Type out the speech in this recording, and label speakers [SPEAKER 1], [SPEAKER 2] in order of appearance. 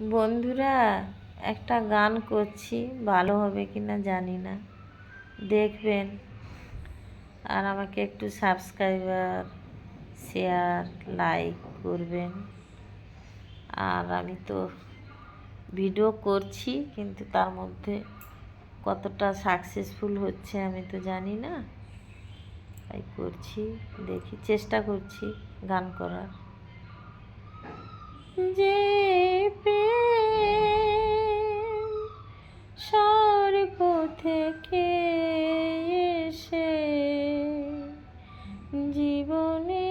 [SPEAKER 1] বন্ধুরা, একটা গান করছি, ভালো হবে কি না জানি না। দেখবেন। আর আমাকে একটু সাবস্ক্রাইবার শেয়ার লাইক করবেন। আর আমি তো ভিডিও করছি, কিন্তু তার মধ্যে কতটা সাকসেসফুল হচ্ছে আমি তো জানি না। তাই করছি, দেখি, চেষ্টা করছি গান করার। যে থেকে এসে জীবনে